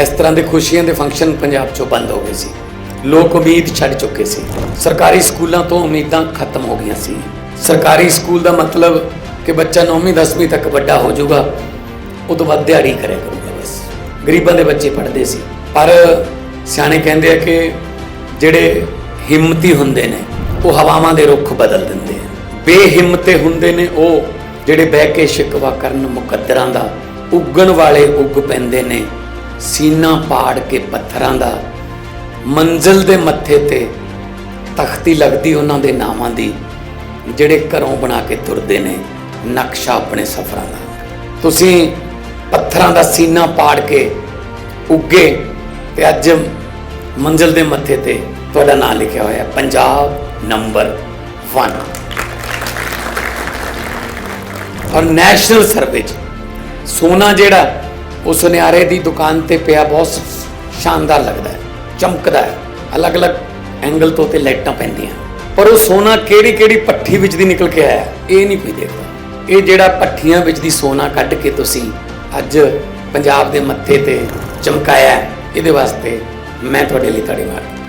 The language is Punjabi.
ਇਸ ਤਰ੍ਹਾਂ ਦੇ ਖੁਸ਼ੀਆਂ ਦੇ ਫੰਕਸ਼ਨ ਪੰਜਾਬ 'ਚੋਂ ਬੰਦ ਹੋ ਗਏ ਸੀ। ਲੋਕ ਉਮੀਦ ਛੱਡ ਚੁੱਕੇ ਸੀ। ਸਰਕਾਰੀ ਸਕੂਲਾਂ ਤੋਂ ਉਮੀਦਾਂ ਖਤਮ ਹੋ ਗਈਆਂ ਸੀ। ਸਰਕਾਰੀ ਸਕੂਲ ਦਾ ਮਤਲਬ ਕਿ ਬੱਚਾ 9ਵੀਂ 10ਵੀਂ ਤੱਕ ਵੱਡਾ ਹੋ ਜਾਊਗਾ, ਉਹ ਤੋਂ ਬਾਅਦ ਦਿਹਾੜੀ ਕਰਿਆ ਕਰੂਗਾ ਬਸ। ਗਰੀਬਾਂ ਦੇ ਬੱਚੇ ਪੜ੍ਹਦੇ ਸੀ। ਪਰ ਸਿਆਣੇ ਕਹਿੰਦੇ ਆ ਕਿ ਜਿਹੜੇ ਹਿੰਮਤੀ ਹੁੰਦੇ ਨੇ, ਉਹ ਹਵਾਵਾਂ ਦੇ ਰੁੱਖ ਬਦਲ ਦਿੰਦੇ ਆ। ਬੇਹਿੰਮਤੇ ਹੁੰਦੇ ਨੇ ਉਹ, ਜਿਹੜੇ ਬਹਿ ਕੇ ਸ਼ਿਕਵਾ ਕਰਨ ਮੁਕੱਦਰਾਂ ਦਾ, ਉੱਗਣ ਵਾਲੇ ਉੱਗ ਪੈਂਦੇ ਨੇ। ਸੀਨਾ ਪਾੜ ਕੇ ਪੱਥਰਾਂ ਦਾ, ਮੰਜ਼ਲ ਦੇ ਮੱਥੇ ਤੇ ਤਖਤੀ ਲੱਗਦੀ ਉਹਨਾਂ ਦੇ ਨਾਵਾਂ ਦੀ, ਜਿਹੜੇ ਘਰੋਂ ਬਣਾ ਕੇ ਤੁਰਦੇ ਨੇ ਨਕਸ਼ਾ ਆਪਣੇ ਸਫ਼ਰਾਂ ਦਾ। ਤੁਸੀਂ ਪੱਥਰਾਂ ਦਾ ਸੀਨਾ ਪਾੜ ਕੇ ਉੱਗੇ ਤੇ ਅੱਜ ਮੰਜ਼ਲ ਦੇ ਮੱਥੇ ਤੇ ਤੁਹਾਡਾ ਨਾਮ ਲਿਖਿਆ ਹੋਇਆ ਪੰਜਾਬ ਨੰਬਰ 1 ਔਰ ਨੈਸ਼ਨਲ ਸਰਵੇ 'ਚ ਸੋਨਾ ਜਿਹੜਾ ਉਹ ਸੁਨਿਆਰੇ ਦੀ ਦੁਕਾਨ ਤੇ ਪਿਆ ਬਹੁਤ ਸ਼ਾਨਦਾਰ ਲੱਗਦਾ ਹੈ, ਚਮਕਦਾ ਹੈ। ਅਲੱਗ-ਅਲੱਗ ਐਂਗਲ ਤੋਂ ਤੇ ਲਾਈਟਾਂ ਪੈਂਦੀਆਂ ਪਰ ਉਹ ਸੋਨਾ ਕਿਹੜੀ ਕਿਹੜੀ ਪੱਠੀ ਵਿੱਚ ਦੀ ਨਿਕਲ ਕੇ ਆਇਆ ਇਹ ਨਹੀਂ ਕੋਈ ਦੇਖਦਾ। ਇਹ ਜਿਹੜਾ ਪੱਠੀਆਂ ਵਿੱਚ ਦੀ ਸੋਨਾ ਕੱਢ ਕੇ ਤੁਸੀਂ ਅੱਜ ਪੰਜਾਬ ਦੇ ਮੱਥੇ ਤੇ ਚਮਕਾਇਆ ਇਹਦੇ ਵਾਸਤੇ ਮੈਂ ਤੁਹਾਡੇ ਲਈ ਤਾੜੀ ਮਾਰਦਾ